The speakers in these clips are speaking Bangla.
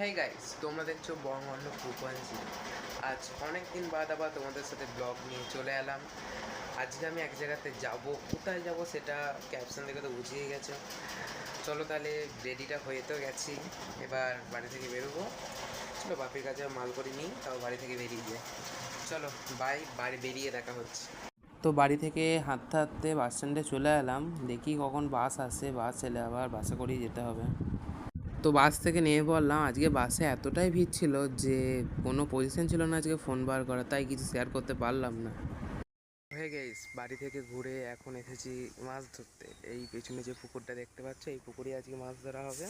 হেই গাইস তোমরা দেখছ বঙ্গবন্ধ ভূপঞ্জি আজ অনেক দিন বাদ আবার তোমাদের সাথে ব্লগ নিয়ে চলে এলাম। আজকে আমি এক জায়গাতে যাব, কোথায় যাব সেটা ক্যাপশন দেখে তো বুঝিয়ে গেছো। চলো তাহলে রেডিটা হয়ে তো গেছি। এবার বাড়ি থেকে বেরোবো। চলো বাপির কাছে মাল করে নিই, তাও বাড়ি থেকে বেরিয়ে যায় চলো বাই বাড়ি বেরিয়ে দেখা হচ্ছে। তো বাড়ি থেকে হাঁটতে হাঁটতে বাস স্ট্যান্ডে চলে এলাম। দেখি কখন বাস আসে বাস এলে আবার বাসে করেই যেতে হবে। তো বাস থেকে নেমে পড়লাম। আজকে বাসে এতটাই ভিড় ছিল যে কোনো পজিশন ছিল না আজকে ফোন বার করা, তাই কিছু শেয়ার করতে পারলাম না। হয়ে গেছ বাড়ি থেকে ঘুরে এখন এসেছি মাছ ধরতে। এই পেছনে যে পুকুরটা দেখতে পাচ্ছ, এই পুকুরে আজকে মাছ ধরা হবে।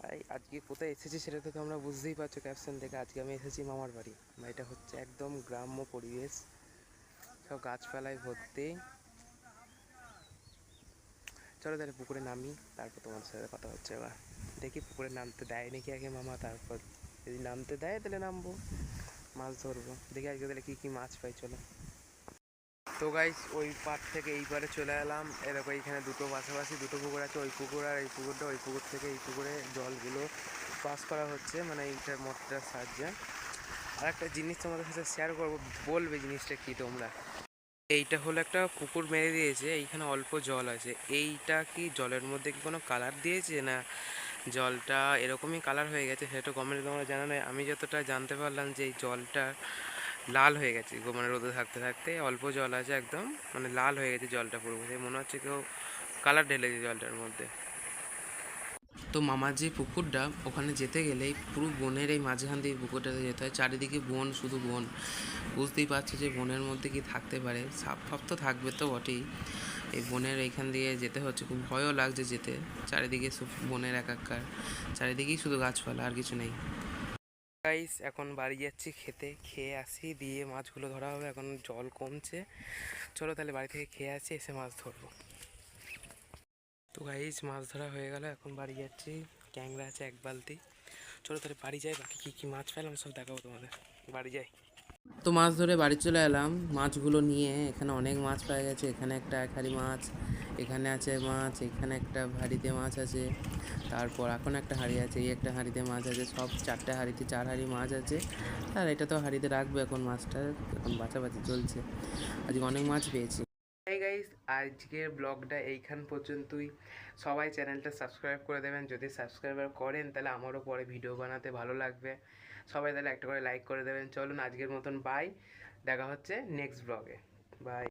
তাই আজকে কোথায় এসেছি সেটা তো তোমরা বুঝতেই পারছ ক্যাপশন থেকে। আজকে আমি এসেছি মামার বাড়ি। বাড়িটা হচ্ছে একদম গ্রাম্য পরিবেশ। সব গাছপালায় ভর্তি। চলো তাহলে পুকুরে নামি, তারপর তোমার সাথে কথা হচ্ছে এবার। দেখি পুকুরে নামতে দেয় নাকি আগে মামা তারপর। যদি নামতে দেয় তাহলে নামবো, মাছ ধরবো। দেখি আজকে তাহলে কী কী মাছ পাই, চলো। তো গাইস ওই পার থেকে এই পারে চলে এলাম। এরকম এইখানে দুটো পাশাপাশি দুটো পুকুর আছে, ওই পুকুর আর এই পুকুরটা। ওই পুকুর থেকে এই পুকুরে জলগুলো পাস করা হচ্ছে মানে এইটার মোটরটার সাহায্যে। আর একটা জিনিস তোমাদের সাথে শেয়ার করব, বলবে জিনিসটা কি তোমরা? এইটা হলো একটা পুকুর মেরে দিয়েছে, এইখানে অল্প জল আছে। এইটা কি জলের মধ্যে কি কোনো কালার দিয়েছে না জলটা এরকমই কালার হয়ে গেছে, সেটা কমেন্টে তোমরা জানানো আমি যতটা জানতে পারলাম যে এই জলটা লাল হয়ে গেছে মানে রোদে থাকতে থাকতে অল্প জল আছে একদম মানে লাল হয়ে গেছে জলটা পুরো। মনে হচ্ছে কেউ কালার ঢেলেছে জলটার মধ্যে। তো মামার যে পুকুরটা, ওখানে যেতে গেলেই পুরো বনের এই মাঝখান দিয়ে পুকুরটাতে যেতে হয়, চারিদিকে বন, শুধু বন। বুঝতেই পারছ যে বনের মধ্যে কি থাকতে পারে, সাপ ফাপ তো থাকবে তো বটেই। এই বনের এইখান দিয়ে যেতে হচ্ছে, খুব ভয়ও লাগছে যেতে। চারিদিকে বনের একাকার। চারিদিকেই শুধু গাছপালা, আর কিছু নেই। গাইস এখন বাড়ি যাচ্ছি খেতে। খেয়ে আসি, দিয়ে মাছগুলো ধরা হবে। এখন জল কমছে। চলো তাহলে বাড়ি থেকে খেয়ে আসি, এসে মাছ ধরবো। তো গাইস মাছ ধরা হয়ে গেল। এখন বাড়ি যাচ্ছি। ক্যাংরা আছে এক বালতি। চলো তাহলে বাড়ি যাই, বাকি কী কী মাছ পেলাম সব দেখাবো তোমাদের। বাড়ি যাই। তো মাছ ধরে বাড়ি চলে এলাম। মাছগুলো নিয়ে এখানে অনেক মাছ পাওয়া গেছে। এখানে একটা এক হাঁড়ি মাছ, এখানে আছে মাছ, এখানে একটা হাঁড়িতে মাছ আছে, তারপর এখন একটা হাঁড়ি আছে, এই একটা হাঁড়িতে মাছ আছে, সব চারটে হাঁড়িতে চার হাঁড়ি মাছ আছে, আর এটা তো হাঁড়িতে রাখবে এখন, মাছটা এখন বাছাবাছি চলছে। আজকে অনেক মাছ পেয়েছি। গাইস আজকের ব্লগটা এইখান পর্যন্তই। সবাই চ্যানেলটা সাবস্ক্রাইব করে দেবেন। যদি সাবস্ক্রাইবার করেন, তাহলে আমারও পরে ভিডিও বানাতে ভালো লাগবে। সবাই তাহলে একটা করে লাইক করে দেবেন। চলুন আজকের মতন বাই দেখা হচ্ছে নেক্সট ব্লগে বাই